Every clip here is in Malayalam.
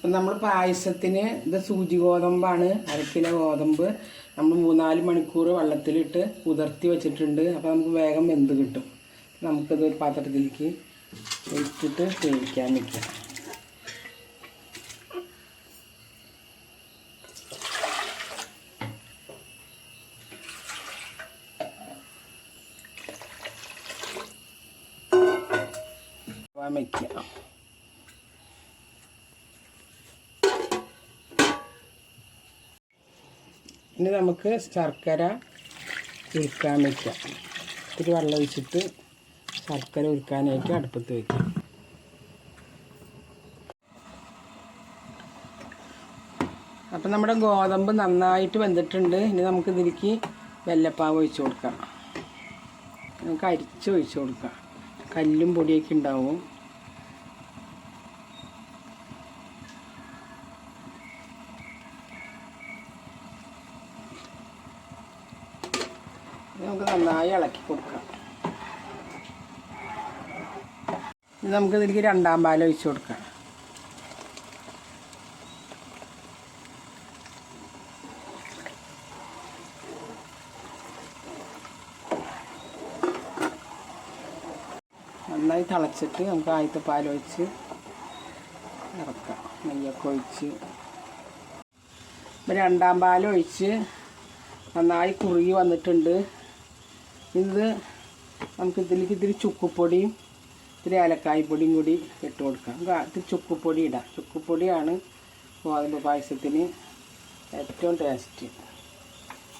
അപ്പം നമ്മൾ പായസത്തിന് ഇത് സൂചി ഗോതമ്പാണ് അര ഗോതമ്പ്. നമ്മൾ മൂന്നാൽ മണിക്കൂർ വെള്ളത്തിലിട്ട് കുതിർത്തി വെച്ചിട്ടുണ്ട്. അപ്പോൾ നമുക്ക് വേഗം വെന്ത് കിട്ടും. നമുക്കിത് ഒരു പാത്രത്തിലേക്ക് ഇട്ടിട്ട് വേവിക്കാൻ വയ്ക്കാം വയ്ക്കാം ഇനി നമുക്ക് ശർക്കര ഉരുക്കാൻ വയ്ക്കാം ഇത്തിരി വെള്ളം ഒഴിച്ചിട്ട് ശർക്കര ഉരുക്കാനായിട്ട് അടുപ്പത്ത് വയ്ക്കാം അപ്പം നമ്മുടെ ഗോതമ്പ് നന്നായിട്ട് വെന്തിട്ടുണ്ട്. ഇനി നമുക്ക് ഇതിലേക്ക് വെല്ലപ്പാവ് ഒഴിച്ച് കൊടുക്കാം. നമുക്ക് അരിച്ച് ഒഴിച്ച് കൊടുക്കാം. കല്ലും പൊടിയൊക്കെ ഉണ്ടാവും. നമുക്ക് നന്നായി ഇളക്കി കൊടുക്കാം. ഇത് നമുക്ക് ഇതിലേക്ക് രണ്ടാം പാൽ ഒഴിച്ചു കൊടുക്കാം. നന്നായി തിളച്ചിട്ട് നമുക്ക് ആദ്യത്തെ പാൽ ഒഴിച്ച് ഇറക്കാം. നെയ്യൊക്കെ ഒഴിച്ച്. ഇപ്പം രണ്ടാം പാൽ ഒഴിച്ച് നന്നായി കുറുകി വന്നിട്ടുണ്ട്. ഇത് നമുക്ക് ഇതിലേക്ക് ഇത്തിരി ചുക്കുപ്പൊടിയും ഇത്തിരി പൊടിയും കൂടി ഇട്ട് കൊടുക്കാം. ഇത്തിരി ചുക്കുപ്പൊടി ഇടാം. ചുക്കുപ്പൊടിയാണ് ഗോതമ്പ് പായസത്തിന് ഏറ്റവും ടേസ്റ്റ്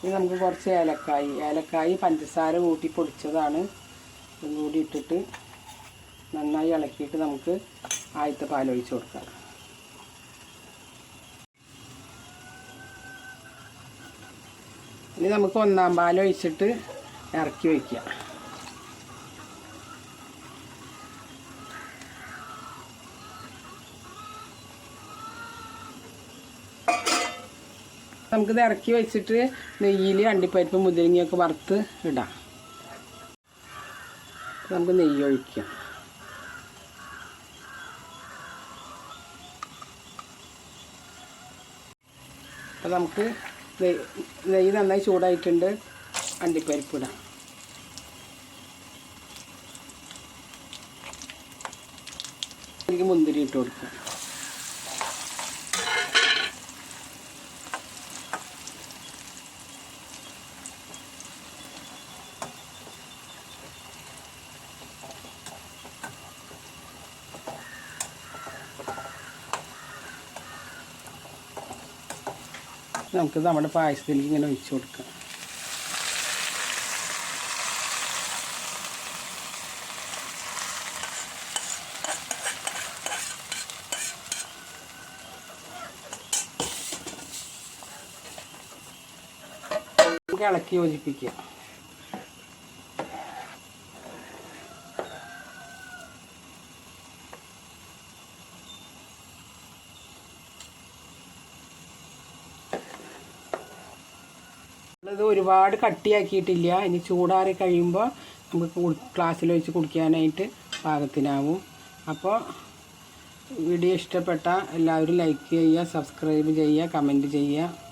ഇനി നമുക്ക് കുറച്ച് ഏലക്കായി ഏലക്കായി പഞ്ചസാര കൂട്ടി പൊടിച്ചതാണ്. ഇതും കൂടി ഇട്ടിട്ട് നന്നായി ഇളക്കിയിട്ട് നമുക്ക് ആദ്യത്തെ പാലൊഴിച്ച് കൊടുക്കാം. ഇനി നമുക്ക് ഒന്നാം പാലൊഴിച്ചിട്ട് ഇറക്കി വയ്ക്കുക നമുക്കിത് ഇറക്കി വെച്ചിട്ട് നെയ്യിൽ അണ്ടിപ്പരിപ്പ് മുതിരിങ്ങയൊക്കെ വറുത്ത് ഇടാം. നമുക്ക് നെയ്യ് ഒഴിക്കാം. അപ്പോൾ നമുക്ക് നെയ്യ് നന്നായി ചൂടായിട്ടുണ്ട്. അണ്ടിപ്പരിപ്പ് ഇടാം എനിക്ക് മുന്തിരി ഇട്ട് കൊടുക്കാം. നമുക്ക് നമ്മുടെ പായസത്തിലേക്ക് ഇങ്ങനെ ഒഴിച്ചു കൊടുക്കാം. നമുക്ക് ഇളക്കി യോജിപ്പിക്കുക ഇത് ഒരുപാട് കട്ടിയാക്കിയിട്ടില്ല. ഇനി ചൂടാറി കഴിയുമ്പോൾ നമുക്ക് ഗ്ലാസ്സിൽ വെച്ച് കുടിക്കാനായിട്ട് പാകത്തിനാവും. അപ്പോൾ വീഡിയോ ഇഷ്ടപ്പെട്ട എല്ലാവരും ലൈക്ക് ചെയ്യുക സബ്സ്ക്രൈബ് ചെയ്യുക കമന്റ് ചെയ്യുക.